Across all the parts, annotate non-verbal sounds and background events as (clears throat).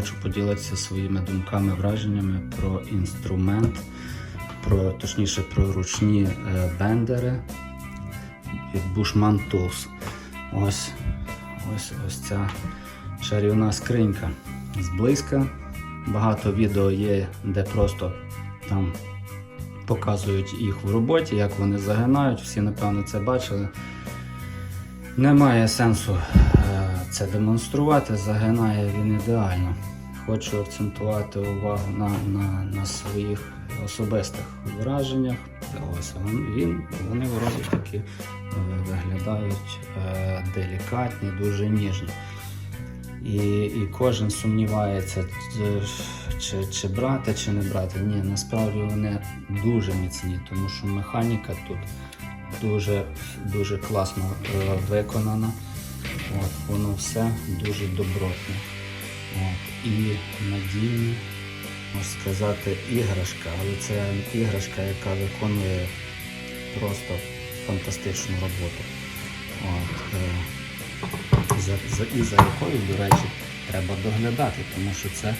хочу поділитися своїми думками, враженнями про інструмент, про, точніше про ручні е, бендери від Bushman Tools. Ось, ось, ось ця чарівна скринька. Зблизька. Багато відео є, де просто там показують їх в роботі, як вони загинають. Всі, напевно, це бачили. Немає сенсу це демонструвати, загинає він ідеально. Хочу акцентувати увагу на, на, на своїх особистих враженнях. Ось він, вони вроді такі е, виглядають е, делікатні, дуже ніжні. І, і кожен сумнівається, чи- чи, чи брати, чи не брати. Ні, насправді вони дуже міцні, тому що механіка тут дуже, дуже класно е, виконана. От, воно все дуже добротне. От, і надійне, можна сказати, іграшка, але це іграшка, яка виконує просто фантастичну роботу. От, е, за, за, і за якою, до речі, треба доглядати, тому що це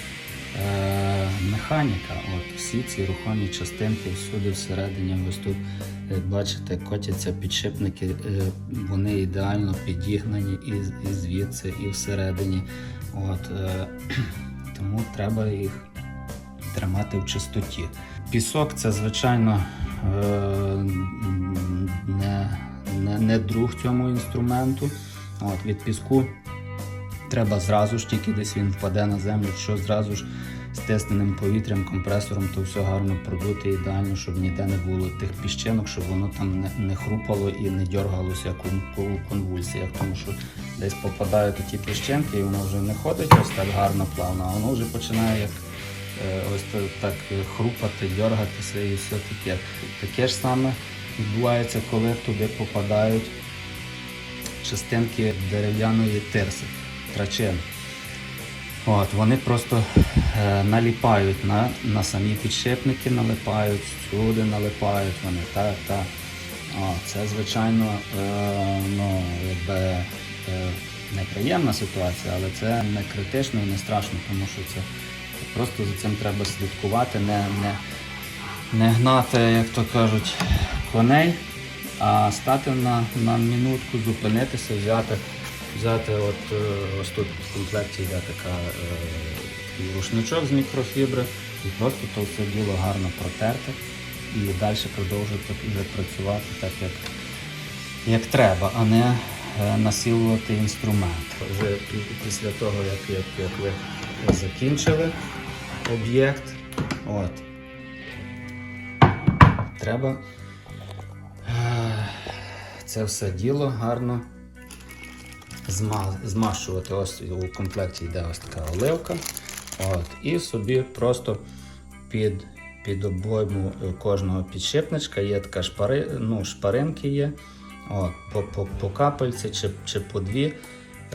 механіка. От, всі ці рухомі частинки всюди всередині, ось тут, як бачите, котяться підшипники, е, вони ідеально підігнані і, і звідси, і всередині. От, е, (clears throat) тому треба їх тримати в чистоті. Пісок це, звичайно, е, не, не, не друг цьому інструменту. От, від піску треба зразу ж, тільки десь він впаде на землю, що зразу ж з тисненим повітрям, компресором, то все гарно продути ідеально, щоб ніде не було тих піщинок, щоб воно там не, не хрупало і не дергалося у, конвульсіях, тому що десь попадають ті піщинки, і воно вже не ходить ось так гарно, плавно, а воно вже починає як е, ось та- так е, хрупати, дергатися і все таке. Таке ж саме відбувається, коли туди попадають частинки дерев'яної тирси, трачин. От, вони просто е, наліпають на, на самі підшипники, налипають, всюди налипають вони. Та, та. О, це, звичайно, е, ну, якби, е, неприємна ситуація, але це не критично і не страшно, тому що це просто за цим треба слідкувати, не, не, не гнати, як то кажуть, коней, а стати на, на минутку, зупинитися, взяти, взяти от, е, ось тут в комплекті йде така, е, такий рушничок з мікрофібри і просто то все діло гарно протерти і далі продовжувати вже працювати так, як, як треба, а не е, насилувати інструмент. Вже після того, як, як, як ви закінчили об'єкт, от, треба е, це все діло гарно зма- змащувати. Ось у комплекті йде ось така оливка. От, і собі просто під, під обойму кожного підшипничка є така шпари, ну, шпаринки є. От, по, по, по капельці чи, чи по дві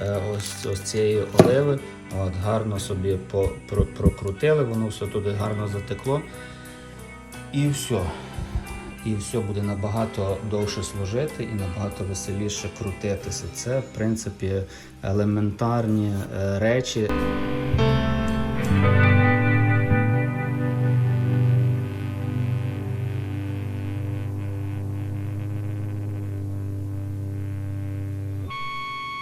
е, ось, ось цієї оливи. От, гарно собі по, про, прокрутили, воно все туди гарно затекло. І все. І все буде набагато довше служити і набагато веселіше крутитися. Це, в принципі, елементарні е, речі.